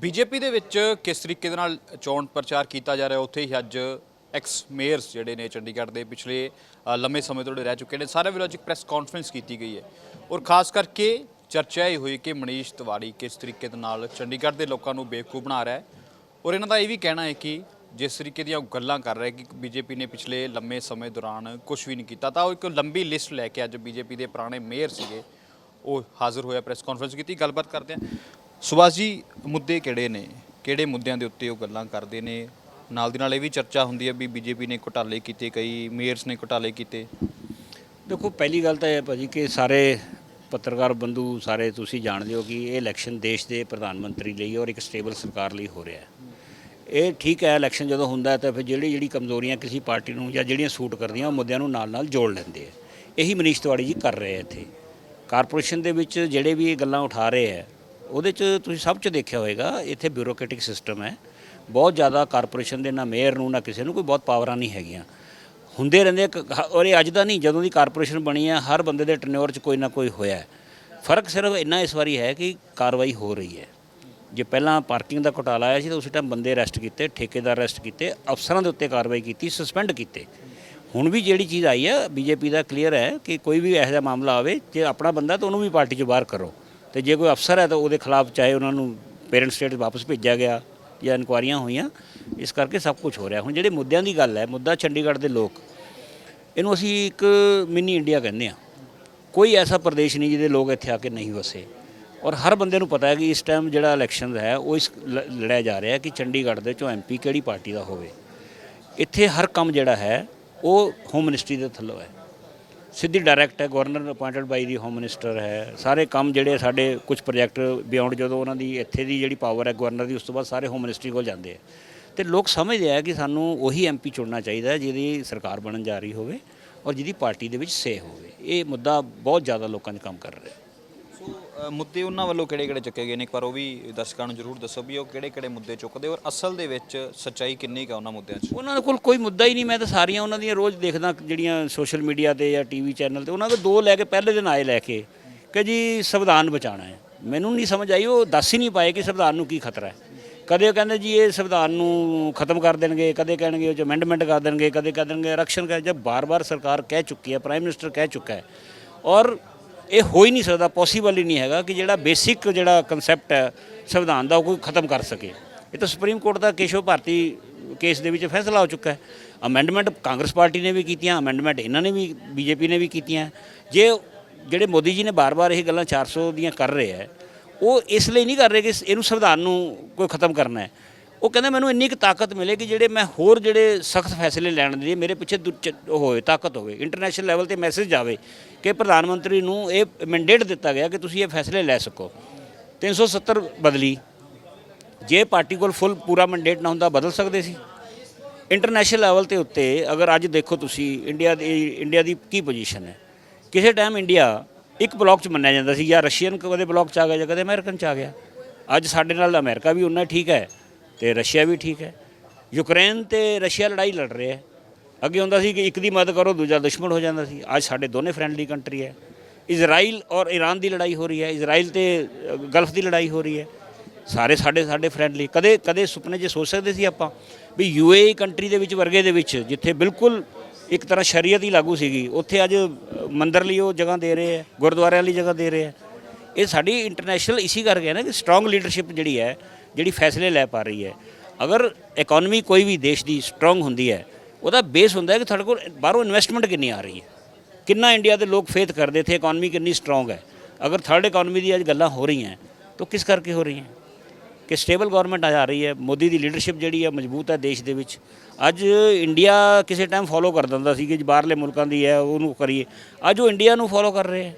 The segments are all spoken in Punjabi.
ਬੀਜੇਪੀ ਦੇ ਵਿੱਚ ਕਿਸ ਤਰੀਕੇ ਦੇ ਨਾਲ ਚੋਣ ਪ੍ਰਚਾਰ ਕੀਤਾ ਜਾ ਰਿਹਾ, ਉੱਥੇ ਹੀ ਅੱਜ ਐਕਸ ਮੇਅਰਸ ਜਿਹੜੇ ਨੇ ਚੰਡੀਗੜ੍ਹ ਦੇ ਪਿਛਲੇ ਲੰਮੇ ਸਮੇਂ ਤੋਂ ਰਹਿ ਚੁੱਕੇ ਨੇ ਸਾਰੇ ਵਿਰੋਧ ਇੱਕ ਪ੍ਰੈਸ ਕਾਨਫਰੰਸ ਕੀਤੀ ਗਈ ਹੈ। ਔਰ ਖਾਸ ਕਰਕੇ ਚਰਚਾ ਇਹ ਹੋਈ ਕਿ ਮਨੀਸ਼ ਤਿਵਾੜੀ ਕਿਸ ਤਰੀਕੇ ਦੇ ਨਾਲ ਚੰਡੀਗੜ੍ਹ ਦੇ ਲੋਕਾਂ ਨੂੰ ਬੇਵਕੂਫ ਬਣਾ ਰਿਹਾ ਹੈ। ਔਰ ਇਹਨਾਂ ਦਾ ਇਹ ਵੀ ਕਹਿਣਾ ਹੈ ਕਿ ਜਿਸ ਤਰੀਕੇ ਦੀਆਂ ਉਹ ਗੱਲਾਂ ਕਰ ਰਿਹਾ ਕਿ ਬੀਜੇਪੀ ਨੇ ਪਿਛਲੇ ਲੰਮੇ ਸਮੇਂ ਦੌਰਾਨ ਕੁਝ ਵੀ ਨਹੀਂ ਕੀਤਾ, ਤਾਂ ਉਹ ਇੱਕ ਲੰਬੀ ਲਿਸਟ ਲੈ ਕੇ ਅੱਜ ਬੀਜੇਪੀ ਦੇ ਪੁਰਾਣੇ ਮੇਅਰ ਸੀਗੇ, ਉਹ ਹਾਜ਼ਰ ਹੋਇਆ ਪ੍ਰੈਸ ਕਾਨਫਰੰਸ ਕੀਤੀ, ਗੱਲਬਾਤ ਕਰਦੇ ਹਾਂ। ਸੁਭਾਸ਼ ਜੀ, ਮੁੱਦੇ ਕਿਹੜੇ ਨੇ? ਕਿਹੜੇ ਮੁੱਦਿਆਂ ਦੇ ਉੱਤੇ ਉਹ ਗੱਲਾਂ ਕਰਦੇ ਨੇ? ਨਾਲ ਦੀ ਨਾਲ ਇਹ ਵੀ ਚਰਚਾ ਹੁੰਦੀ ਹੈ ਵੀ ਬੀਜੇਪੀ ਨੇ ਘੁਟਾਲੇ ਕੀਤੇ, ਕਈ ਮੇਅਰਸ ਨੇ ਘੁਟਾਲੇ ਕੀਤੇ। ਦੇਖੋ, ਪਹਿਲੀ ਗੱਲ ਤਾਂ ਇਹ ਹੈ ਭਾਜੀ ਕਿ ਸਾਰੇ ਪੱਤਰਕਾਰ ਬੰਧੂ, ਸਾਰੇ ਤੁਸੀਂ ਜਾਣਦੇ ਹੋ ਕਿ ਇਹ ਇਲੈਕਸ਼ਨ ਦੇਸ਼ ਦੇ ਪ੍ਰਧਾਨ ਮੰਤਰੀ ਲਈ ਔਰ ਇੱਕ ਸਟੇਬਲ ਸਰਕਾਰ ਲਈ ਹੋ ਰਿਹਾ ਹੈ। ਇਹ ਠੀਕ ਹੈ, ਇਲੈਕਸ਼ਨ ਜਦੋਂ ਹੁੰਦਾ ਤਾਂ ਫਿਰ ਜਿਹੜੀ ਜਿਹੜੀ ਕਮਜ਼ੋਰੀਆਂ ਕਿਸੇ ਪਾਰਟੀ ਨੂੰ ਜਾਂ ਜਿਹੜੀਆਂ ਸੂਟ ਕਰਦੀਆਂ, ਉਹ ਮੁੱਦਿਆਂ ਨੂੰ ਨਾਲ ਨਾਲ ਜੋੜ ਲੈਂਦੇ ਆ ਇਹੀ ਮਨੀਸ਼ ਤਿਵਾੜੀ ਜੀ ਕਰ ਰਹੇ ਆ ਇੱਥੇ। ਕਾਰਪੋਰੇਸ਼ਨ ਦੇ ਵਿੱਚ ਜਿਹੜੇ ਵੀ ਇਹ ਗੱਲਾਂ ਉਠਾ ਰਹੇ ਆ ਉਹਦੇ 'ਚ ਤੁਸੀਂ ਸਭ 'ਚ ਦੇਖਿਆ ਹੋਵੇਗਾ ਇੱਥੇ ਬਿਊਰੋਕ੍ਰੈਟਿਕ ਸਿਸਟਮ ਹੈ। ਬਹੁਤ ਜ਼ਿਆਦਾ ਕਾਰਪੋਰੇਸ਼ਨ ਦੇ ਨਾ ਮੇਅਰ ਨੂੰ ਨਾ ਕਿਸੇ ਨੂੰ ਕੋਈ ਬਹੁਤ ਪਾਵਰਾਂ ਨਹੀਂ ਹੈਗੀਆਂ। ਹੁੰਦੇ ਰਹਿੰਦੇ ਕ- ਔਰ ਇਹ ਅੱਜ ਦਾ ਨਹੀਂ, ਜਦੋਂ ਦੀ ਕਾਰਪੋਰੇਸ਼ਨ ਬਣੀ ਹੈ ਹਰ ਬੰਦੇ ਦੇ ਟਨਿਓਰ 'ਚ ਕੋਈ ਨਾ ਕੋਈ ਹੋਇਆ ਫ਼ਰਕ ਸਿਰਫ ਇੰਨਾ ਇਸ ਵਾਰੀ ਹੈ ਕਿ ਕਾਰਵਾਈ ਹੋ ਰਹੀ ਹੈ। ਜੇ ਪਹਿਲਾਂ ਪਾਰਕਿੰਗ ਦਾ ਘੁਟਾਲਾ ਆਇਆ ਸੀ, ਤਾਂ ਉਸੇ ਟਾਈਮ ਬੰਦੇ ਅਰੈਸਟ ਕੀਤੇ, ਠੇਕੇਦਾਰ ਅਰੈਸਟ ਕੀਤੇ, ਅਫਸਰਾਂ ਦੇ ਉੱਤੇ ਕਾਰਵਾਈ ਕੀਤੀ ਸਸਪੈਂਡ ਕੀਤੇ। ਹੁਣ ਵੀ ਜਿਹੜੀ ਚੀਜ਼ ਆਈ ਹੈ, ਬੀਜੇਪੀ ਦਾ ਕਲੀਅਰ ਹੈ ਕਿ ਕੋਈ ਵੀ ਇਹੋ ਜਿਹਾ ਮਾਮਲਾ ਆਵੇ, ਜੇ ਆਪਣਾ ਬੰਦਾ, ਤਾਂ ਉਹਨੂੰ ਵੀ ਪਾਰਟੀ 'ਚੋਂ ਬਾਹਰ ਕਰੋ। ਤੇ ਜੇ ਕੋਈ ਅਫਸਰ ਹੈ ਤਾਂ ਉਹਦੇ ਖਿਲਾਫ ਚਾਹੇ ਉਹਨਾਂ ਨੂੰ ਪੇਰੈਂਟ ਸਟੇਟ ਵਾਪਸ ਭੇਜਿਆ ਗਿਆ ਜਾਂ ਇਨਕੁਆਰੀਆਂ ਹੋਈਆਂ, ਇਸ ਕਰਕੇ ਸਭ ਕੁਝ ਹੋ ਰਿਹਾ। ਹੁਣ ਜਿਹੜੇ ਮੁੱਦਿਆਂ ਦੀ ਗੱਲ ਹੈ, ਮੁੱਦਾ ਚੰਡੀਗੜ੍ਹ ਦੇ ਲੋਕ, ਇਹਨੂੰ ਅਸੀਂ ਇੱਕ ਮਿੰਨੀ ਇੰਡੀਆ ਕਹਿੰਦੇ ਆ ਕੋਈ ਐਸਾ ਪ੍ਰਦੇਸ਼ ਨਹੀਂ ਜਿਹਦੇ ਲੋਕ ਇੱਥੇ ਆ ਕੇ ਨਹੀਂ ਵਸੇ। ਔਰ ਹਰ ਬੰਦੇ ਨੂੰ ਪਤਾ ਹੈ ਕਿ ਇਸ ਟਾਈਮ ਜਿਹੜਾ ਇਲੈਕਸ਼ਨ ਹੈ, ਉਹ ਇਸ ਲ- ਲੜਿਆ ਜਾ ਰਿਹਾ ਕਿ ਚੰਡੀਗੜ੍ਹ ਦੇ ਚੋਂ ਐਮਪੀ ਕਿਹੜੀ ਪਾਰਟੀ ਦਾ ਹੋਵੇ। ਇੱਥੇ ਹਰ ਕੰਮ ਜਿਹੜਾ ਹੈ, ਉਹ ਹੋਮ ਮਿਨਿਸਟਰੀ ਦੇ ਥੱਲੋਂ ਹੈ। ਸਿੱਧੀ ਡਾਇਰੈਕਟ ਹੈ, governor appointed by the home minister ਹੈ। ਸਾਰੇ ਕੰਮ ਜਿਹੜੇ ਸਾਡੇ ਕੁਝ ਪ੍ਰੋਜੈਕਟ ਬਿਯੋਂਡ ਜਦੋਂ ਉਹਨਾਂ ਦੀ ਇੱਥੇ ਦੀ ਜਿਹੜੀ ਪਾਵਰ ਹੈ, ਗਵਰਨਰ ਦੀ, ਉਸ ਤੋਂ ਬਾਅਦ ਸਾਰੇ ਹੋਮ ਮਿਨਿਸਟਰੀ ਕੋਲ ਜਾਂਦੇ ਆ ਤੇ ਲੋਕ ਸਮਝਦੇ ਆ ਕਿ ਸਾਨੂੰ ਉਹੀ ਐਮਪੀ ਚੁਣਨਾ ਚਾਹੀਦਾ ਹੈ, ਜਿਹਦੀ ਸਰਕਾਰ ਬਣਨ ਜਾ ਰਹੀ ਹੋਵੇ ਔਰ ਜਿਹਦੀ ਪਾਰਟੀ ਦੇ ਵਿੱਚ ਸੇ ਹੋਵੇ। ਇਹ ਮੁੱਦਾ ਬਹੁਤ ਜ਼ਿਆਦਾ ਲੋਕਾਂ 'ਚ ਕੰਮ ਕਰ ਰਿਹਾ ਅ, ਮੁੱਦੇ ਉਹਨਾਂ ਵੱਲੋਂ ਕਿਹੜੇ ਕਿਹੜੇ ਚੁੱਕੇ ਗਏ ਨੇ? ਇੱਕ ਵਾਰ ਉਹ ਵੀ ਦਰਸ਼ਕਾਂ ਨੂੰ ਜ਼ਰੂਰ ਦੱਸੋ ਵੀ ਉਹ ਕਿਹੜੇ ਕਿਹੜੇ ਮੁੱਦੇ ਚੁੱਕਦੇ ਔਰ ਅਸਲ ਦੇ ਵਿੱਚ ਸੱਚਾਈ ਕਿੰਨੀ ਕੁ ਹੈ ਉਹਨਾਂ ਮੁੱਦਿਆਂ 'ਚ? ਉਹਨਾਂ ਦੇ ਕੋਲ ਕੋਈ ਮੁੱਦਾ ਹੀ ਨਹੀਂ ਮੈਂ ਤਾਂ ਸਾਰੀਆਂ ਉਹਨਾਂ ਦੀਆਂ ਰੋਜ਼ ਦੇਖਦਾ ਜਿਹੜੀਆਂ ਸੋਸ਼ਲ ਮੀਡੀਆ ਤੇ ਜਾਂ ਟੀਵੀ ਚੈਨਲ ਤੇ ਉਹਨਾਂ ਦੇ ਦੋ ਲੈ ਕੇ ਪਹਿਲੇ ਦਿਨ ਆਏ ਲੈ ਕੇ ਕਿ ਜੀ ਸੰਵਿਧਾਨ ਬਚਾਉਣਾ ਹੈ। ਮੈਨੂੰ ਨਹੀਂ ਸਮਝ ਆਈ ਉਹ ਦੱਸ ਹੀ ਨਹੀਂ ਪਾਏ ਕਿ ਸੰਵਿਧਾਨ ਨੂੰ ਕੀ ਖਤਰਾ ਹੈ। ਕਦੇ ਉਹ ਕਹਿੰਦੇ ਜੀ ਇਹ ਸੰਵਿਧਾਨ ਨੂੰ ਖਤਮ ਕਰ ਦੇਣਗੇ ਕਦੇ ਕਹਿਣਗੇ ਉਹ ਚ ਅਮੈਂਡਮੈਂਟ ਕਰ ਦੇਣਗੇ ਕਦੇ ਕਹਿ ਦੇਣਗੇ ਆਰਕਸ਼ਨ ਕਰ ਜਦ ਬਾਰ-ਬਾਰ ਸਰਕਾਰ ਕਹਿ ਚੁੱਕੀ ਹੈ ਪ੍ਰਾਈਮ ਮਿਨਿਸਟਰ ਕਹਿ ਚੁੱਕਾ ਹੈ। ਔਰ ਇਹ ਹੋ ਹੀ ਨਹੀਂ ਸਕਦਾ ਪੋਸੀਬਲ ਹੀ ਨਹੀਂ ਹੈਗਾ ਕਿ ਜਿਹੜਾ ਬੇਸਿਕ ਜਿਹੜਾ ਕਨਸੈਪਟ ਹੈ, ਸੰਵਿਧਾਨ ਦਾ ਉਹ ਕੋਈ ਖਤਮ ਕਰ ਸਕੇ। ਇਹ ਤਾਂ ਸੁਪਰੀਮ ਕੋਰਟ ਦਾ ਕੇਸ਼ਵ ਭਾਰਤੀ ਕੇਸ ਦੇ ਵਿੱਚ ਫੈਸਲਾ ਹੋ ਚੁੱਕਾ ਹੈ। ਅਮੈਂਡਮੈਂਟ ਕਾਂਗਰਸ ਪਾਰਟੀ ਨੇ ਵੀ ਕੀਤੀਆਂ ਅਮੈਂਡਮੈਂਟ ਇਹਨਾਂ ਨੇ ਵੀ ਬੀਜੇਪੀ ਨੇ ਵੀ ਕੀਤੀਆਂ। ਜੇ ਜਿਹੜੇ ਮੋਦੀ ਜੀ ਨੇ ਬਾਰ-ਬਾਰ ਇਹ ਗੱਲਾਂ 400 ਦੀਆਂ ਕਰ ਰਹੇ ਹੈ, ਉਹ ਇਸ ਲਈ ਨਹੀਂ ਕਰ ਰਹੇ ਕਿ ਇਹਨੂੰ ਸੰਵਿਧਾਨ ਨੂੰ ਕੋਈ ਖਤਮ ਕਰਨਾ ਹੈ। ਉਹ ਕਹਿੰਦਾ ਮੈਨੂੰ ਇੰਨੀ ਕੁ ਤਾਕਤ ਮਿਲੇ ਕਿ ਜਿਹੜੇ ਮੈਂ ਹੋਰ ਜਿਹੜੇ ਸਖਤ ਫੈਸਲੇ ਲੈਣ ਦੇ ਲਈ ਮੇਰੇ ਪਿੱਛੇ ਦੁ- ਚ- ਉਹ ਹੋਵੇ, ਤਾਕਤ ਹੋਵੇ ਇੰਟਰਨੈਸ਼ਨਲ ਲੈਵਲ ਤੇ ਮੈਸੇਜ ਜਾਵੇ ਕਿ ਪ੍ਰਧਾਨ ਮੰਤਰੀ ਨੂੰ ਇਹ ਮੈਂਡੇਟ ਦਿੱਤਾ ਗਿਆ ਕਿ ਤੁਸੀਂ ਇਹ ਫੈਸਲੇ ਲੈ ਸਕੋ। 370 ਬਦਲੀ, ਜੇ ਪਾਰਟੀ ਕੋਲ ਫੁੱਲ ਪੂਰਾ ਮੈਂਡੇਟ ਨਾ ਹੁੰਦਾ ਬਦਲ ਸਕਦੇ ਸੀ। ਇੰਟਰਨੈਸ਼ਨਲ ਲੈਵਲ ਤੇ ਉੱਤੇ ਅਗਰ ਅੱਜ ਦੇਖੋ ਤੁਸੀਂ ਇੰਡੀਆ ਦੀ ਇੰਡੀਆ ਦੀ ਕੀ ਪੋਜੀਸ਼ਨ ਹੈ? ਕਿਸੇ ਟਾਈਮ ਇੰਡੀਆ ਇੱਕ ਬਲੌਕ 'ਚ ਮੰਨਿਆ ਜਾਂਦਾ ਸੀ, ਜਾਂ ਰਸ਼ੀਅਨ ਕਦੇ ਬਲੌਕ 'ਚ ਆ ਗਿਆ ਜਾਂ ਕਦੇ ਅਮਰੀਕਨ 'ਚ ਆ ਗਿਆ। ਅੱਜ ਸਾਡੇ ਨਾਲ ਅਮਰੀਕਾ ਵੀ ਉਨਾ ਠੀਕ ਹੈ। ਤੇ ਰਸ਼ੀਆ ਵੀ ਠੀਕ ਹੈ। ਯੂਕਰੇਨ ਤੇ ਰਸ਼ੀਆ ਲੜਾਈ ਲੜ ਰਹੇ ਹੈ। ਅੱਗੇ ਹੁੰਦਾ ਸੀ ਕਿ ਇੱਕ ਦੀ ਮਦਦ ਕਰੋ, ਦੂਜਾ ਦੁਸ਼ਮਣ ਹੋ ਜਾਂਦਾ ਸੀ। ਅੱਜ ਸਾਡੇ ਦੋਨੇ ਫਰੈਂਡਲੀ ਕੰਟਰੀ ਹੈ। ਇਜ਼ਰਾਈਲ ਔਰ ਈਰਾਨ ਦੀ ਲੜਾਈ ਹੋ ਰਹੀ ਹੈ। ਇਜ਼ਰਾਈਲ ਤੇ ਗਲਫ ਦੀ ਲੜਾਈ ਹੋ ਰਹੀ ਹੈ। ਸਾਰੇ ਸਾਡੇ ਸਾਡੇ ਫਰੈਂਡਲੀ ਕਦੇ ਕਦੇ ਸੁਪਨੇ 'ਚ ਸੋਚ ਸਕਦੇ ਸੀ ਆਪਾਂ ਵੀ ਯੂਏਈ ਕੰਟਰੀ ਦੇ ਵਿੱਚ, ਵਰਗੇ ਦੇ ਵਿੱਚ, ਜਿੱਥੇ ਬਿਲਕੁਲ ਇੱਕ ਤਰ੍ਹਾਂ ਸ਼ਰੀਅਤ ਹੀ ਲਾਗੂ ਸੀਗੀ, ਉੱਥੇ ਅੱਜ ਮੰਦਰ ਲਈ ਉਹ ਜਗ੍ਹਾ ਦੇ ਰਹੇ ਹੈ, ਗੁਰਦੁਆਰਿਆਂ ਲਈ ਜਗ੍ਹਾ ਦੇ ਰਹੇ ਹੈ। ਇਹ ਸਾਡੀ ਇੰਟਰਨੈਸ਼ਨਲ ਇਸੀ ਕਰਕੇ ਹੈ ਨਾ ਕਿ ਸਟਰੋਂਗ ਲੀਡਰਸ਼ਿਪ ਜਿਹੜੀ ਹੈ ਜਿਹੜੀ ਫੈਸਲੇ ਲੈ ਪਾ ਰਹੀ ਹੈ। ਅਗਰ ਇਕਨੋਮੀ ਕੋਈ ਵੀ ਦੇਸ਼ ਦੀ ਸਟਰੋਂਗ ਹੁੰਦੀ ਹੈ, ਉਹਦਾ ਬੇਸ ਹੁੰਦਾ ਹੈ ਕਿ ਤੁਹਾਡੇ ਕੋਲ ਬਾਹਰੋਂ ਇਨਵੈਸਟਮੈਂਟ ਕਿੰਨੀ ਆ ਰਹੀ ਹੈ। ਕਿੰਨਾ ਇੰਡੀਆ ਦੇ ਲੋਕ ਫੇਥ ਕਰਦੇ ਥੇ ਇਕਨੋਮੀ ਕਿੰਨੀ ਸਟਰੋਂਗ ਹੈ। ਅਗਰ ਥਰਡ ਇਕਨੋਮੀ ਦੀ ਅੱਜ ਗੱਲਾਂ ਹੋ ਰਹੀਆਂ, ਤਾਂ ਕਿਸ ਕਰਕੇ ਹੋ ਰਹੀਆਂ? ਕਿ ਸਟੇਬਲ ਗਵਰਨਮੈਂਟ ਆ ਜਾ ਰਹੀ ਹੈ, ਮੋਦੀ ਦੀ ਲੀਡਰਸ਼ਿਪ ਜਿਹੜੀ ਹੈ, ਮਜ਼ਬੂਤ ਹੈ ਦੇਸ਼ ਦੇ ਵਿੱਚ। ਅੱਜ ਇੰਡੀਆ ਕਿਸੇ ਟਾਈਮ ਫੋਲੋ ਕਰ ਦਿੰਦਾ ਸੀ ਕਿ ਬਾਹਰਲੇ ਮੁਲਕਾਂ ਦੀ ਹੈ, ਉਹਨੂੰ ਕਰੀਏ। ਅੱਜ ਉਹ ਇੰਡੀਆ ਨੂੰ ਫੋਲੋ ਕਰ ਰਹੇ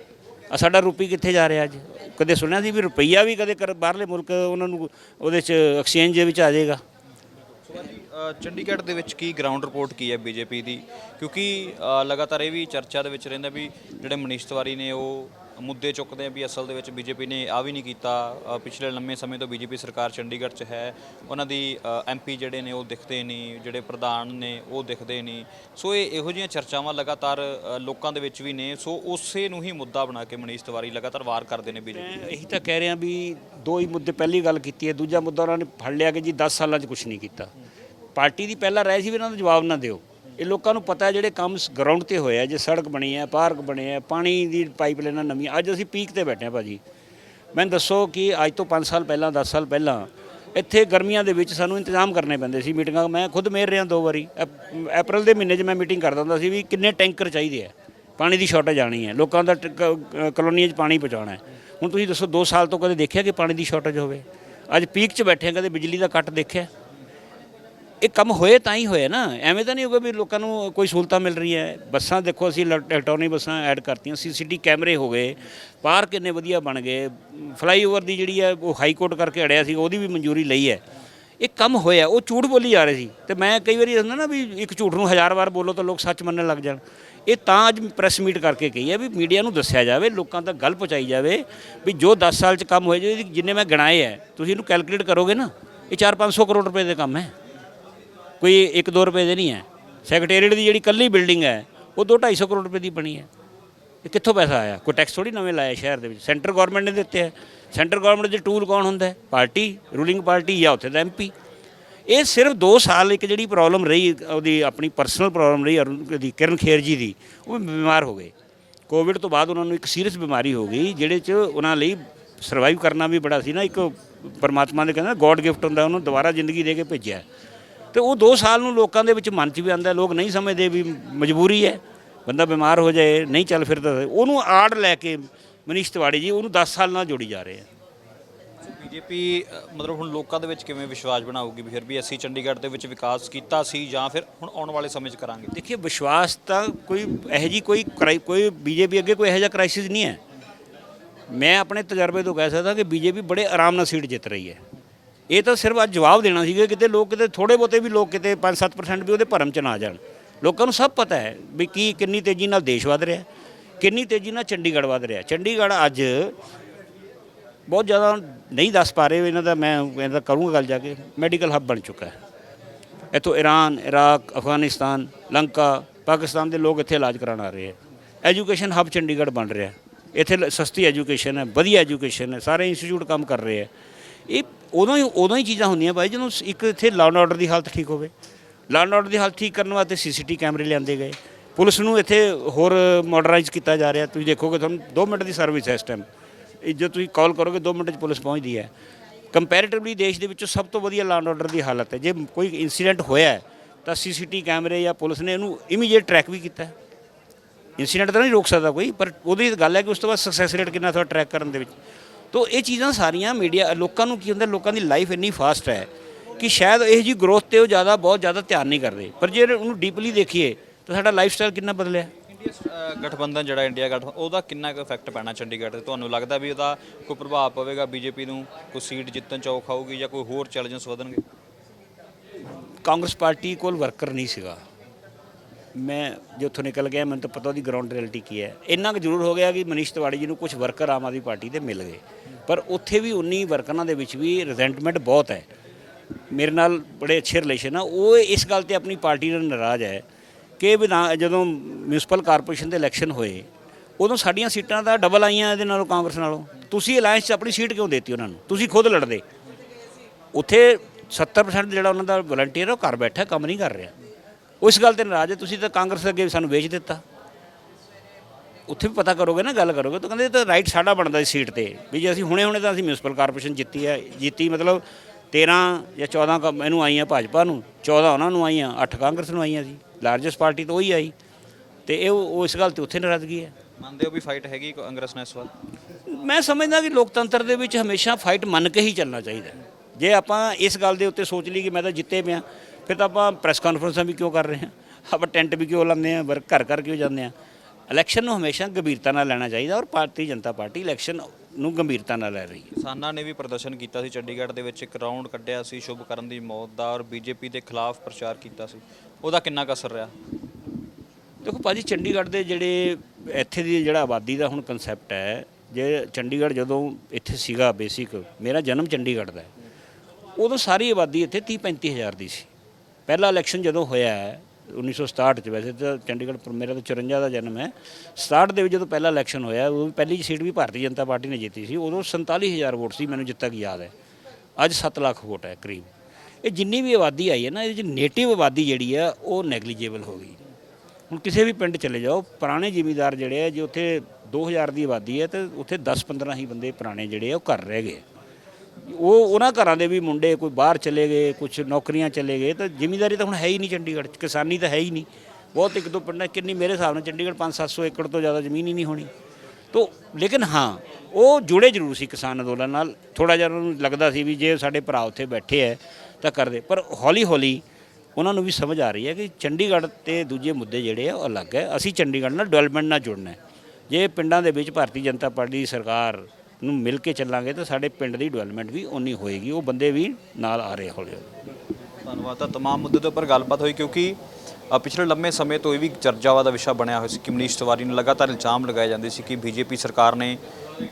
ਆ ਸਾਡਾ ਰੂਪੀ ਕਿੱਥੇ ਜਾ ਰਿਹਾ ਅੱਜ? ਕਦੇ ਸੁਣਿਆ ਸੀ ਵੀ ਰੁਪਈਆ ਵੀ ਕਦੇ ਕਰ ਬਾਹਰਲੇ ਮੁਲਕ ਉਹਨਾਂ ਨੂੰ ਉਹਦੇ 'ਚ ਐਕਸਚੇਂਜ ਦੇ ਵਿੱਚ ਆ ਜਾਏਗਾ? ਅ, ਚੰਡੀਗੜ੍ਹ ਦੇ ਵਿੱਚ ਕੀ ਗਰਾਊਂਡ ਰਿਪੋਰਟ ਕੀ ਹੈ ਬੀਜੇਪੀ ਦੀ? ਕਿਉਂਕਿ ਅ, ਲਗਾਤਾਰ ਇਹ ਵੀ ਚਰਚਾ ਦੇ ਵਿੱਚ ਰਹਿੰਦਾ ਵੀ ਜਿਹੜੇ ਮਨੀਸ਼ ਤਿਵਾਰੀ ਨੇ ਉਹ ਮੁੱਦੇ ਚੁੱਕਦੇ ਆ ਵੀ ਅਸਲ ਦੇ ਵਿੱਚ ਬੀਜੇਪੀ ਨੇ ਆ ਵੀ ਨਹੀਂ ਕੀਤਾ। ਪਿਛਲੇ ਲੰਮੇ ਸਮੇਂ ਤੋਂ ਬੀਜੇਪੀ ਸਰਕਾਰ ਚੰਡੀਗੜ੍ਹ 'ਚ ਹੈ। ਉਹਨਾਂ ਦੀ ਐਮਪੀ ਜਿਹੜੇ ਨੇ ਉਹ ਦਿਖਦੇ ਨਹੀਂ ਜਿਹੜੇ ਪ੍ਰਧਾਨ ਨੇ ਉਹ ਦਿਖਦੇ ਨਹੀਂ। ਸੋ ਇਹ ਇਹੋ ਜਿਹੀਆਂ ਚਰਚਾਵਾਂ ਲਗਾਤਾਰ ਲੋਕਾਂ ਦੇ ਵਿੱਚ ਵੀ ਨੇ। ਸੋ ਉਸੇ ਨੂੰ ਹੀ ਮੁੱਦਾ ਬਣਾ ਕੇ ਮਨੀਸ਼ ਤਿਵਾਰੀ ਲਗਾਤਾਰ ਵਾਰ ਕਰਦੇ ਨੇ ਬੀਜੇਪੀ ਮੈਂ ਇਹੀ ਤਾਂ ਕਹਿ ਰਿਹਾ ਵੀ ਦੋ ਹੀ ਮੁੱਦੇ ਪਹਿਲੀ ਗੱਲ ਕੀਤੀ ਹੈ ਦੂਜਾ ਮੁੱਦਾ ਉਹਨਾਂ ਨੇ ਫੜ ਲਿਆ ਕਿ ਜੀ 10 ਸਾਲਾਂ 'ਚ ਕੁਝ ਨਹੀਂ ਕੀਤਾ। ਪਾਰਟੀ ਦੀ ਪਹਿਲਾਂ ਰਾਏ ਸੀ ਵੀ ਇਹਨਾਂ ਦਾ ਜਵਾਬ ਨਾ ਦਿਓ। ਇਹ ਲੋਕਾਂ ਨੂੰ ਪਤਾ ਜਿਹੜੇ ਕੰਮ ਗਰਾਊਂਡ ਤੇ ਹੋਏ ਆ, ਜੇ ਸੜਕ ਬਣੀ ਹੈ, ਪਾਰਕ ਬਣੇ ਹੈ ਪਾਣੀ ਦੀ ਪਾਈਪਲਾਈਨਾਂ ਨਵੀਆਂ ਅੱਜ ਅਸੀਂ ਪੀਕ ਤੇ ਬੈਠੇ ਆ ਭਾਜੀ। ਮੈਨੂੰ ਦੱਸੋ ਕਿ ਅੱਜ ਤੋਂ 5 ਸਾਲ ਪਹਿਲਾਂ 10 ਸਾਲ ਪਹਿਲਾਂ ਇੱਥੇ ਗਰਮੀਆਂ ਦੇ ਵਿੱਚ ਸਾਨੂੰ ਇੰਤਜ਼ਾਮ ਕਰਨੇ ਪੈਂਦੇ ਸੀ ਮੀਟਿੰਗਾਂ, ਮੈਂ ਖੁਦ ਮੇਰ ਰਿਹਾ ਦੋ ਵਾਰੀ। ਅਪ- ਅਪ੍ਰੈਲ ਦੇ ਮਹੀਨੇ 'ਚ ਮੈਂ ਮੀਟਿੰਗ ਕਰਦਾ ਹੁੰਦਾ ਸੀ ਵੀ ਕਿੰਨੇ ਟੈਂਕਰ ਚਾਹੀਦੇ ਆ। ਪਾਣੀ ਦੀ ਸ਼ਾਰਟੇਜ ਆਣੀ ਹੈ, ਲੋਕਾਂ ਦਾ ਟ- ਕ- ਕਲੋਨੀਆਂ 'ਚ ਪਾਣੀ ਪਹੁੰਚਾਉਣਾ ਹੈ। ਹੁਣ ਤੁਸੀਂ ਦੱਸੋ 2 ਸਾਲ ਤੋਂ ਕਦੇ ਦੇਖਿਆ ਕਿ ਪਾਣੀ ਦੀ ਸ਼ਾਰਟੇਜ ਹੋਵੇ? ਅੱਜ ਪੀਕ 'ਚ ਬੈਠੇ ਹਾਂ, ਕਦੇ ਬਿਜਲੀ ਦਾ ਕੱਟ ਦੇਖਿਆ? ਇਹ ਕੰਮ ਹੋਏ ਤਾਂ ਹੀ ਹੋਏ ਨਾ। ਐਵੇਂ ਤਾਂ ਨਹੀਂ ਹੋਗਾ ਵੀ ਲੋਕਾਂ ਨੂੰ ਕੋਈ ਸਹੂਲਤਾਂ ਮਿਲ ਰਹੀ ਹੈ। ਬੱਸਾਂ ਦੇਖੋ, ਅਸੀਂ ਇਲੈਕਟ੍ਰੋਨਿਕ ਬੱਸਾਂ ਐਡ ਕਰਤੀਆਂ। ਸੀਸੀਟੀ ਕੈਮਰੇ ਹੋ ਗਏ, ਪਾਰਕ ਇੰਨੇ ਵਧੀਆ ਬਣ ਗਏ। ਫਲਾਈਓਵਰ ਦੀ ਜਿਹੜੀ ਹੈ, ਉਹ ਹਾਈ ਕੋਰਟ ਕਰਕੇ ਅੜਿਆ ਸੀ, ਉਹਦੀ ਵੀ ਮਨਜ਼ੂਰੀ ਲਈ ਹੈ। ਇਹ ਕੰਮ ਹੋਇਆ, ਉਹ ਝੂਠ ਬੋਲੀ ਜਾ ਰਹੇ ਸੀ। ਤੇ ਮੈਂ ਕਈ ਵਾਰੀ ਹੁੰਦਾ ਨਾ ਵੀ ਇੱਕ ਝੂਠ ਨੂੰ ਹਜ਼ਾਰ ਵਾਰ ਬੋਲੋ ਤਾਂ ਲੋਕ ਸੱਚ ਮੰਨਣ ਲੱਗ ਜਾਣ। ਇਹ ਤਾਂ ਅੱਜ ਪ੍ਰੈਸ ਮੀਟ ਕਰਕੇ ਕਹੀ ਹੈ ਵੀ ਮੀਡੀਆ ਨੂੰ ਦੱਸਿਆ ਜਾਵੇ, ਲੋਕਾਂ ਤੱਕ ਗੱਲ ਪਹੁੰਚਾਈ ਜਾਵੇ ਵੀ ਜੋ 10 ਸਾਲ ਚ ਕੰਮ ਹੋਏ, ਜੋ ਜਿੰਨੇ ਮੈਂ ਗਿਣਾਏ ਹੈ, ਤੁਸੀਂ ਇਹਨੂੰ ਕੈਲਕੂਲੇਟ ਕਰੋਗੇ ਨਾ, ਇਹ 4-500 ਕਰੋੜ ਰੁਪਏ ਦੇ ਕੰਮ ਹੈ। ਕੋਈ 1-2 ਰੁਪਏ ਦੇ ਨਹੀਂ ਹੈ। ਸੈਕਟਰੀਏਟ ਦੀ ਜਿਹੜੀ ਕੱਲੀ ਬਿਲਡਿੰਗ ਹੈ, ਉਹ 2-250 ਕਰੋੜ ਰੁਪਏ ਦੀ ਬਣੀ ਹੈ। ਇਹ ਕਿੱਥੋਂ ਪੈਸਾ ਆਇਆ? ਕੋਈ ਟੈਕਸ ਥੋੜੀ ਨਵੇਂ ਲਾਇਆ ਸ਼ਹਿਰ ਦੇ ਵਿੱਚ। ਸੈਂਟਰ ਗਵਰਨਮੈਂਟ ਨੇ ਦਿੱਤੇ ਹੈ। ਸੈਂਟਰ ਗਵਰਨਮੈਂਟ ਦੇ ਟੂਲ ਕੌਣ ਹੁੰਦਾ ਹੈ? ਪਾਰਟੀ ਰੂਲਿੰਗ ਪਾਰਟੀ ਜਾਂ ਉੱਥੇ ਦਾ ਐਮਪੀ ਇਹ ਸਿਰਫ 2 ਸਾਲ ਇੱਕ ਜਿਹੜੀ ਪ੍ਰੋਬਲਮ ਰਹੀ, ਉਹਦੀ ਆਪਣੀ ਪਰਸਨਲ ਪ੍ਰੋਬਲਮ ਰਹੀ, ਅਰੁਣ ਦੀ, ਕਿਰਨ ਖੇਰ ਜੀ ਦੀ, ਉਹ ਬਿਮਾਰ ਹੋ ਗਏ। ਕੋਵਿਡ ਤੋਂ ਬਾਅਦ ਉਹਨਾਂ ਨੂੰ ਇੱਕ ਸੀਰੀਅਸ ਬਿਮਾਰੀ ਹੋ ਗਈ, ਜਿਹੜੇ 'ਚ ਉਹਨਾਂ ਲਈ ਸਰਵਾਈਵ ਕਰਨਾ ਵੀ ਬੜਾ ਸੀ ਨਾ। ਇੱਕ ਪਰਮਾਤਮਾ ਨੇ ਕਹਿੰਦਾ ਗੋਡ ਗਿਫਟ ਹੁੰਦਾ, ਉਹਨੂੰ ਦੁਬਾਰਾ ਜ਼ਿੰਦਗੀ ਦੇ ਕੇ ਭੇਜਿਆ ਤੇ ਉਹ 2 ਸਾਲ ਨੂੰ ਲੋਕਾਂ ਦੇ ਵਿੱਚ ਮਨ 'ਚ ਵੀ ਆਂਦਾ ਲੋਕ ਨਹੀਂ ਸਮਝਦੇ ਵੀ ਮਜਬੂਰੀ ਹੈ ਬੰਦਾ ਬਿਮਾਰ ਹੋ ਜਾਏ ਨਹੀਂ ਚੱਲ ਫਿਰਦਾ ਉਹਨੂੰ ਆੜ ਲੈ ਕੇ ਮਨੀਸ਼ ਤਿਵਾੜੀ ਜੀ ਉਹਨੂੰ 10 ਸਾਲ ਨਾਲ ਜੋੜੀ ਜਾ ਰਹੇ ਆ। ਬੀਜੇਪੀ ਮਤਲਬ ਹੁਣ ਲੋਕਾਂ ਦੇ ਵਿੱਚ ਕਿਵੇਂ ਵਿਸ਼ਵਾਸ ਬਣਾਊਗੀ ਵੀ ਫਿਰ ਵੀ ਅਸੀਂ ਚੰਡੀਗੜ੍ਹ ਦੇ ਵਿੱਚ ਵਿਕਾਸ ਕੀਤਾ ਸੀ ਜਾਂ ਫਿਰ ਹੁਣ ਆਉਣ ਵਾਲੇ ਸਮੇਂ 'ਚ ਕਰਾਂਗੇ? ਦੇਖਿਏ ਵਿਸ਼ਵਾਸ ਤਾਂ ਕੋਈ ਇਹੋ ਜੀ ਕੋਈ ਕੋਈ ਬੀਜੇਪੀ ਅੱਗੇ ਕੋਈ ਇਹੋ ਜਿਹਾ ਕ੍ਰਾਈਸਿਸ ਨਹੀਂ ਹੈ। ਮੈਂ ਆਪਣੇ ਤਜਰਬੇ ਤੋਂ ਕਹਿ ਸਕਦਾ ਕਿ ਬੀਜੇਪੀ ਬੜੇ ਆਰਾਮ ਨਾਲ ਸੀਟ ਜਿੱਤ ਰਹੀ ਹੈ। ਇਹ ਤਾਂ ਸਿਰਫ ਅੱਜ ਜਵਾਬ ਦੇਣਾ ਸੀਗਾ ਕਿਤੇ ਲੋਕ ਕਿਤੇ ਥੋੜੇ ਬਹੁਤੇ ਵੀ ਲੋਕ ਕਿਤੇ 5-7% ਵੀ ਉਹਦੇ ਭਰਮ ਚ ਨਾ ਜਾਣ। ਲੋਕਾਂ ਨੂੰ ਸਭ ਪਤਾ ਹੈ ਵੀ ਕੀ, ਕਿੰਨੀ ਤੇਜ਼ੀ ਨਾਲ ਦੇਸ਼ ਵਧ ਰਿਹਾ, ਕਿੰਨੀ ਤੇਜ਼ੀ ਨਾਲ ਚੰਡੀਗੜ੍ਹ ਵਧ ਰਿਹਾ। ਚੰਡੀਗੜ੍ਹ ਅੱਜ ਬਹੁਤ ਜ਼ਿਆਦਾ ਨਹੀਂ ਦੱਸ ਪਾ ਰਹੇ, ਇਹਨਾਂ ਦਾ ਮੈਂ ਇਹਦਾ ਕਰੂੰਗਾ ਗੱਲ ਜਾ ਕੇ ਮੈਡੀਕਲ ਹੱਬ ਬਣ ਚੁੱਕਾ ਹੈ। ਇੱਥੋਂ ਈਰਾਨ ਇਰਾਕ, ਅਫਗਾਨਿਸਤਾਨ, ਲੰਕਾ, ਪਾਕਿਸਤਾਨ ਦੇ ਲੋਕ ਇੱਥੇ ਇਲਾਜ ਕਰਾਉਣ ਆ ਰਹੇ ਹੈ। ਐਜੂਕੇਸ਼ਨ ਹੱਬ ਚੰਡੀਗੜ੍ਹ ਬਣ ਰਿਹਾ ਇੱਥੇ ਸਸਤੀ ਐਜੂਕੇਸ਼ਨ ਹੈ, ਵਧੀਆ ਐਜੂਕੇਸ਼ਨ ਹੈ, ਸਾਰੇ ਇੰਸਟੀਚਿਊਟ ਕੰਮ ਕਰ ਰਹੇ ਹੈ। ਇਹ ਉਦੋਂ ਹੀ ਉਦੋਂ ਹੀ ਚੀਜ਼ਾਂ ਹੁੰਦੀਆਂ ਭਾਈ ਜਦੋਂ ਇੱਕ ਇੱਥੇ ਲਾਅ ਐਂਡ ਆਰਡਰ ਦੀ ਹਾਲਤ ਠੀਕ ਹੋਵੇ। ਲਾਅ ਐਂਡ ਆਰਡਰ ਦੀ ਹਾਲਤ ਠੀਕ ਕਰਨ ਵਾਸਤੇ ਸੀਸੀਟੀ ਕੈਮਰੇ ਲਿਆਂਦੇ ਗਏ। ਪੁਲਿਸ ਨੂੰ ਇੱਥੇ ਹੋਰ ਮਾਡਰਨਾਈਜ਼ ਕੀਤਾ ਜਾ ਰਿਹਾ। ਤੁਸੀਂ ਦੇਖੋਗੇ ਤੁਹਾਨੂੰ 2 ਮਿੰਟ ਦੀ ਸਰਵਿਸ ਹੈ ਇਸ ਟਾਈਮ ਇਹ ਜੇ ਤੁਸੀਂ ਕਾਲ ਕਰੋਗੇ 2 ਮਿੰਟ 'ਚ ਪੁਲਿਸ ਪਹੁੰਚਦੀ ਹੈ। ਕੰਪੈਰੀਟਿਵਲੀ ਦੇਸ਼ ਦੇ ਵਿੱਚੋਂ ਸਭ ਤੋਂ ਵਧੀਆ ਲਾਅ ਐਂਡ ਆਰਡਰ ਦੀ ਹਾਲਤ ਹੈ। ਜੇ ਕੋਈ ਇਨਸੀਡੈਂਟ ਹੋਇਆ ਹੈ, ਤਾਂ ਸੀਸੀਟੀ ਕੈਮਰੇ ਜਾਂ ਪੁਲਿਸ ਨੇ ਇਹਨੂੰ ਇਮੀਡੀਏਟ ਟਰੈਕ ਵੀ ਕੀਤਾ ਹੈ। ਇਨਸੀਡੈਂਟ ਤਾਂ ਨਹੀਂ ਰੋਕ ਸਕਦਾ ਕੋਈ ਪਰ ਉਹਦੀ ਗੱਲ ਹੈ ਕਿ ਉਸ ਤੋਂ ਬਾਅਦ ਸਕਸੈਸ ਰੇਟ ਕਿੰਨਾ ਥੋੜਾ ਟਰੈਕ ਕਰਨ ਦੇ ਵਿੱਚ। ਤੋ ਇਹ ਚੀਜ਼ਾਂ ਸਾਰੀਆਂ ਮੀਡੀਆ ਲੋਕਾਂ ਨੂੰ ਕੀ ਹੁੰਦਾ ਲੋਕਾਂ ਦੀ ਲਾਈਫ ਇੰਨੀ ਫਾਸਟ ਹੈ ਕਿ ਸ਼ਾਇਦ ਇਹ ਜੀ ਗਰੋਥ ਤੇ ਉਹ ਜ਼ਿਆਦਾ ਬਹੁਤ ਜ਼ਿਆਦਾ ਧਿਆਨ ਨਹੀਂ ਕਰਦੇ। ਪਰ ਜੇ ਉਹਨੂੰ ਡੀਪਲੀ ਦੇਖੀਏ ਤਾਂ ਸਾਡਾ ਲਾਈਫ ਸਟਾਈਲ ਕਿੰਨਾ ਬਦਲਿਆ? ਗਠਬੰਧਨ ਜਿਹੜਾ ਇੰਡੀਆ ਗਠਬੰਧਨ ਉਹਦਾ ਕਿੰਨਾ ਕੁ ਇਫੈਕਟ ਪੈਣਾ ਚੰਡੀਗੜ੍ਹ ਤੇ? ਤੁਹਾਨੂੰ ਲੱਗਦਾ ਵੀ ਉਹਦਾ ਕੋਈ ਪ੍ਰਭਾਵ ਪਵੇਗਾ ਬੀਜੇਪੀ ਨੂੰ? ਕੋਈ ਸੀਟ ਜਿੱਤਣ ਚ ਔਖ ਆਊਗੀ ਜਾਂ ਕੋਈ ਹੋਰ ਚੈਲੰਜਸ ਵਧਣਗੇ? ਕਾਂਗਰਸ ਪਾਰਟੀ ਕੋਲ ਵਰਕਰ ਨਹੀਂ ਸੀਗਾ। ਮੈਂ ਜੇ ਉੱਥੋਂ ਨਿਕਲ ਗਿਆ, ਮੈਨੂੰ ਤਾਂ ਪਤਾ ਉਹਦੀ ਗਰਾਊਂਡ ਰਿਐਲਿਟੀ ਕੀ ਹੈ। ਇੰਨਾ ਕੁ ਜ਼ਰੂਰ ਹੋ ਗਿਆ ਕਿ ਮਨੀਸ਼ ਤਿਵਾੜੀ ਜੀ ਨੂੰ ਕੁਝ ਵਰਕਰ ਆਮ ਆਦਮੀ ਪਾਰਟੀ ਦੇ ਮਿਲ ਗਏ। ਪਰ ਉੱਥੇ ਵੀ ਉਨੀ ਵਰਕਰਾਂ ਦੇ ਵਿੱਚ ਵੀ ਰਿਜ਼ੈਂਟਮੈਂਟ ਬਹੁਤ ਹੈ। ਮੇਰੇ ਨਾਲ ਬੜੇ ਅੱਛੇ ਰਿਲੇਸ਼ਨ ਆ। ਉਹ ਇਸ ਗੱਲ ਤੇ ਆਪਣੀ ਪਾਰਟੀ ਨਾਲ ਨਾਰਾਜ਼ ਹੈ ਕਿ ਵਿਧਾਨ ਜਦੋਂ ਮਿਊਨਿਸਪਲ ਕਾਰਪੋਰੇਸ਼ਨ ਦੇ ਇਲੈਕਸ਼ਨ ਹੋਏ, ਉਦੋਂ ਸਾਡੀਆਂ ਸੀਟਾਂ ਤਾਂ ਡਬਲ ਆਈਆਂ ਇਹਦੇ ਨਾਲੋਂ, ਕਾਂਗਰਸ ਨਾਲੋਂ। ਤੁਸੀਂ ਅਲਾਈਅੰਸ 'ਚ ਆਪਣੀ ਸੀਟ ਕਿਉਂ ਦੇਤੀ ਉਹਨਾਂ ਨੂੰ? ਤੁਸੀਂ ਖੁਦ ਲੜਦੇ। ਉੱਥੇ 70% ਜਿਹੜਾ ਉਹਨਾਂ ਦਾ ਵਲੰਟੀਅਰ ਉਹ ਘਰ ਬੈਠਾ, ਕੰਮ ਨਹੀਂ ਕਰ ਰਿਹਾ। ਉਸ ਗੱਲ ਤੇ ਨਾਰਾਜ਼ ਹੈ। ਤੁਸੀਂ ਤਾਂ ਕਾਂਗਰਸ ਅੱਗੇ ਸਾਨੂੰ ਵੇਚ ਦਿੱਤਾ। ਉੱਥੇ ਵੀ ਪਤਾ ਕਰੋਗੇ ਨਾ ਗੱਲ ਕਰੋਗੇ। ਤਾਂ ਕਹਿੰਦੇ ਤਾਂ ਰਾਈਟ ਸਾਡਾ ਬਣਦਾ ਸੀ ਸੀਟ ਤੇ। ਵੀ ਜੇ ਅਸੀਂ ਹੁਣੇ ਹੁਣੇ ਤਾਂ ਅਸੀਂ ਮਿਊਨਿਸਪਲ ਕਾਰਪੋਰੇਸ਼ਨ ਜਿੱਤੀ ਹੈ ਜਿੱਤੀ ਮਤਲਬ 13 ਜਾਂ 14 ਕ- ਇਹਨੂੰ ਆਈਆਂ ਭਾਜਪਾ ਨੂੰ। 14 ਉਹਨਾਂ ਨੂੰ ਆਈਆਂ 8 ਕਾਂਗਰਸ ਨੂੰ ਆਈਆਂ ਸੀ। ਲਾਰਜੈਸਟ ਪਾਰਟੀ ਤਾਂ ਉਹੀ ਆਈ। ਤੇ ਇਹ ਉਹ ਇਸ ਗੱਲ ਤੇ ਉੱਥੇ ਨਾਰਾਜ਼ਗੀ ਹੈ। ਮੰਨਦੇ ਹੋ ਵੀ ਫਾਈਟ ਹੈਗੀ ਕਾਂਗਰਸ ਨਾਲ ਇਸ ਵਾਰ? ਮੈਂ ਸਮਝਦਾ ਕਿ ਲੋਕਤੰਤਰ ਦੇ ਵਿੱਚ ਹਮੇਸ਼ਾ ਫਾਈਟ ਮੰਨ ਕੇ ਹੀ ਚੱਲਣਾ ਚਾਹੀਦਾ। ਜੇ ਆਪਾਂ ਇਸ ਗੱਲ ਦੇ ਉੱਤੇ ਸੋਚ ਲਈ ਕਿ ਮੈਂ ਤਾਂ ਜਿੱਤੇ ਪਿਆ ਫਿਰ ਤਾਂ ਆਪਾਂ ਪ੍ਰੈਸ ਕਾਨਫਰੰਸਾਂ ਵੀ ਕਿਉਂ ਕਰ ਰਹੇ ਹਾਂ? ਆਪਾਂ ਟੈਂਟ ਵੀ ਕਿਉਂ ਲਾਉਂਦੇ ਆ ਵਰਕ ਘਰ ਘਰ ਕਿਉਂ ਜਾਂਦੇ ਆ ਇਲੈਕਸ਼ਨ ਨੂੰ ਹਮੇਸ਼ਾ ਗੰਭੀਰਤਾ ਨਾਲ ਲੈਣਾ ਚਾਹੀਦਾ ਔਰ ਭਾਰਤੀ ਜਨਤਾ ਪਾਰਟੀ ਇਲੈਕਸ਼ਨ ਨੂੰ ਗੰਭੀਰਤਾ ਨਾਲ ਲੈ ਰਹੀ ਹੈ। ਕਿਸਾਨਾਂ ਨੇ ਵੀ ਪ੍ਰਦਰਸ਼ਨ ਕੀਤਾ ਸੀ। ਚੰਡੀਗੜ੍ਹ ਦੇ ਵਿੱਚ ਇੱਕ ਰਾਉਂਡ ਕੱਢਿਆ ਸੀ ਸ਼ੁਭ ਕਰਨ ਦੀ ਮੌਤ ਦਾ ਔਰ ਬੀਜੇਪੀ ਦੇ ਖਿਲਾਫ ਪ੍ਰਚਾਰ ਕੀਤਾ ਸੀ। ਉਹਦਾ ਕਿੰਨਾ ਕੁ ਅਸਰ ਰਿਹਾ? ਦੇਖੋ ਭਾਜੀ ਚੰਡੀਗੜ੍ਹ ਦੇ ਜਿਹੜੇ ਇੱਥੇ ਦੀ ਜਿਹੜਾ ਆਬਾਦੀ ਦਾ ਹੁਣ ਕਨਸੈਪਟ ਹੈ ਜੇ ਚੰਡੀਗੜ੍ਹ ਜਦੋਂ ਇੱਥੇ ਸੀਗਾ ਬੇਸਿਕ ਮੇਰਾ ਜਨਮ ਚੰਡੀਗੜ੍ਹ ਦਾ ਹੈ। ਉਦੋਂ ਸਾਰੀ ਆਬਾਦੀ ਇੱਥੇ 30 35 ਹਜ਼ਾਰ ਦੀ ਸੀ। ਪਹਿਲਾ ਇਲੈਕਸ਼ਨ ਜਦੋਂ ਹੋਇਆ ਹੈ 1967 ਚ ਵੈਸੇ ਤਾਂ ਚੰਡੀਗੜ੍ਹ ਪਰ ਮੇਰਾ ਤਾਂ 54 ਦਾ ਜਨਮ ਹੈ 67 ਦੇ ਵਿੱਚ ਜਦੋਂ ਪਹਿਲਾ ਇਲੈਕਸ਼ਨ ਹੋਇਆ ਉਹ ਪਹਿਲੀ ਸੀਟ ਵੀ ਭਾਰਤੀ ਜਨਤਾ ਪਾਰਟੀ ਨੇ ਜਿੱਤੀ ਸੀ, ਉਦੋਂ 47000 ਵੋਟ ਸੀ, ਮੈਨੂੰ ਜਿੱਤ ਤੱਕ ਯਾਦ ਹੈ। ਅੱਜ 7 ਲੱਖ ਵੋਟ ਹੈ ਕਰੀਬ। ਇਹ ਜਿੰਨੀ ਵੀ ਆਬਾਦੀ ਆਈ ਹੈ ਨਾ, ਇਹਦੇ ਚ ਨੇਟਿਵ ਆਬਾਦੀ ਜਿਹੜੀ ਆ ਉਹ ਨੈਗਲੀਜੀਬਲ ਹੋ ਗਈ। ਹੁਣ ਕਿਸੇ ਵੀ ਪਿੰਡ ਚਲੇ ਜਾਓ, ਪੁਰਾਣੇ ਜ਼ਿਮੀਦਾਰ ਜਿਹੜੇ ਆ, ਜੇ ਉੱਥੇ 2000 ਦੀ ਆਬਾਦੀ ਹੈ, ਤੇ ਉੱਥੇ 10-15 ਹੀ ਬੰਦੇ ਪੁਰਾਣੇ ਜਿਹੜੇ ਆ, ਉਹ ਘਰ ਰਹਿ ਗਏ। ਉਹ ਉਹਨਾਂ ਘਰਾਂ ਦੇ ਵੀ ਮੁੰਡੇ ਕੋਈ ਬਾਹਰ ਚਲੇ ਗਏ ਕੁਝ ਨੌਕਰੀਆਂ ਚਲੇ ਗਏ, ਤਾਂ ਜ਼ਿਮੀਂਦਾਰੀ ਤਾਂ ਹੁਣ ਹੈ ਹੀ ਨਹੀਂ ਚੰਡੀਗੜ੍ਹ 'ਚ, ਕਿਸਾਨੀ ਤਾਂ ਹੈ ਹੀ ਨਹੀਂ। ਬਹੁਤ ਇੱਕ ਦੋ ਪਿੰਡਾਂ ਕਿੰਨੀ ਮੇਰੇ ਹਿਸਾਬ ਨਾਲ ਚੰਡੀਗੜ੍ਹ 5-700 ਏਕੜ ਤੋਂ ਜ਼ਿਆਦਾ ਜ਼ਮੀਨ ਹੀ ਨਹੀਂ ਹੋਣੀ। ਤੋ, ਲੇਕਿਨ ਹਾਂ, ਉਹ ਜੁੜੇ ਜ਼ਰੂਰ ਸੀ ਕਿਸਾਨ ਅੰਦੋਲਨ ਨਾਲ। ਥੋੜਾ ਜਿਹਾ ਉਹਨਾਂ ਨੂੰ ਲੱਗਦਾ ਸੀ ਵੀ ਜੇ ਸਾਡੇ ਭਰਾ ਉੱਥੇ ਬੈਠੇ ਐ, ਤਾਂ ਕਰਦੇ। ਪਰ ਹੌਲੀ ਹੌਲੀ ਉਹਨਾਂ ਨੂੰ ਵੀ ਸਮਝ ਆ ਰਹੀ ਹੈ ਕਿ ਚੰਡੀਗੜ੍ਹ ਤੇ ਦੂਜੇ ਮੁੱਦੇ ਜਿਹੜੇ ਆ, ਉਹ ਅਲੱਗ ਹੈ ਅਸੀਂ ਚੰਡੀਗੜ੍ਹ ਨਾਲ ਡਿਵੈਲਪਮੈਂਟ ਨਾਲ ਜੁੜਨਾ ਹੈ ਜੇ ਪਿੰਡਾਂ ਦੇ ਵਿੱਚ ਭਾਰਤੀ ਜਨਤਾ ਪਾਰਟੀ ਦੀ ਸਰਕਾਰ ਨੂੰ ਮਿਲ ਕੇ ਚੱਲਾਂਗੇ ਤਾਂ ਸਾਡੇ ਪਿੰਡ ਦੀ ਡਿਵੈਲਪਮੈਂਟ ਵੀ ਓਨੀ ਹੋਏਗੀ ਉਹ ਬੰਦੇ ਵੀ ਨਾਲ ਆ ਰਹੇ ਹੌਲੀ ਹੌਲੀ ਧੰਨਵਾਦ ਤਾਂ तमाम ਮੁੱਦੇ ਦੇ ਉੱਪਰ ਗੱਲਬਾਤ ਹੋਈ ਕਿਉਂਕਿ ਅ, ਪਿਛਲੇ ਲੰਮੇ ਸਮੇਂ ਤੋਂ ਇਹ ਵੀ ਚਰਚਾਵਾ ਦਾ ਵਿਸ਼ਾ ਬਣਿਆ ਹੋਇਆ ਸੀ ਕਿ ਮਨੀਸ਼ ਤਿਵਾਰੀ ਨੂੰ ਲਗਾਤਾਰ ਇਲਜ਼ਾਮ ਲਗਾਏ ਜਾਂਦੇ ਸੀ ਕਿ ਬੀਜੇਪੀ ਸਰਕਾਰ ਨੇ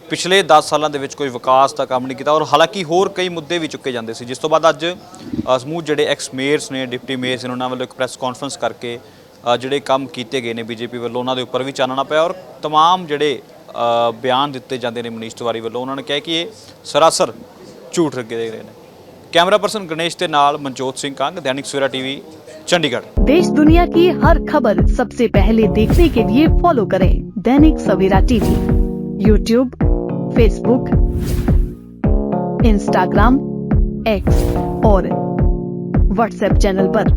ਪਿਛਲੇ 10 ਸਾਲਾਂ ਦੇ ਵਿੱਚ ਕੋਈ ਵਿਕਾਸ ਦਾ ਕੰਮ ਨਹੀਂ ਕੀਤਾ ਔਰ ਹਾਲਾਂਕਿ ਹੋਰ ਕਈ ਮੁੱਦੇ ਵੀ ਚੁੱਕੇ ਜਾਂਦੇ ਸੀ ਜਿਸ ਤੋਂ ਬਾਅਦ ਅੱਜ ਅ, ਸਮੂਹ ਜਿਹੜੇ ਐਕਸ ਮੇਅਰਸ ਨੇ ਡਿਪਟੀ ਮੇਅਰਸ ਨੇ ਉਹਨਾਂ ਵੱਲੋਂ ਇੱਕ ਪ੍ਰੈਸ ਕਾਨਫਰੰਸ ਕਰਕੇ ਅ, ਜਿਹੜੇ ਕੰਮ ਕੀਤੇ ਗਏ ਨੇ ਬੀਜੇਪੀ ਵੱਲੋਂ ਉਹਨਾਂ ਦੇ ਉੱਪਰ ਵੀ ਚਾਨਣਾ ਪਿਆ ਔਰ तमाम ਜਿਹੜੇ ਅ, ਬਿਆਨ ਦਿੱਤੇ ਜਾਂਦੇ ਨੇ ਮਨੀਸ਼ ਤਿਵਾਰੀ ਵੱਲੋਂ ਉਹਨਾਂ ਨੇ ਕਿਹਾ ਕਿ ਇਹ ਸਰਾਸਰ ਝੂਠ ਲੱਗੇ ਦੇ ਰਹੇ ਨੇ ਕੈਮਰਾ ਪਰਸਨ ਗਣੇਸ਼ ਦੇ ਨਾਲ ਮਨਜੋਤ ਸਿੰਘ ਕੰਗ ਦੈਨਿਕ ਸਵੇਰਾ ਟੀਵੀ ਚੰਡੀਗੜ੍ਹ देश दुनिया की हर खबर सबसे पहले देखने के लिए फॉलो करें Dainik Savera TV YouTube Facebook Instagram X और व्हाट्सएप चैनल पर।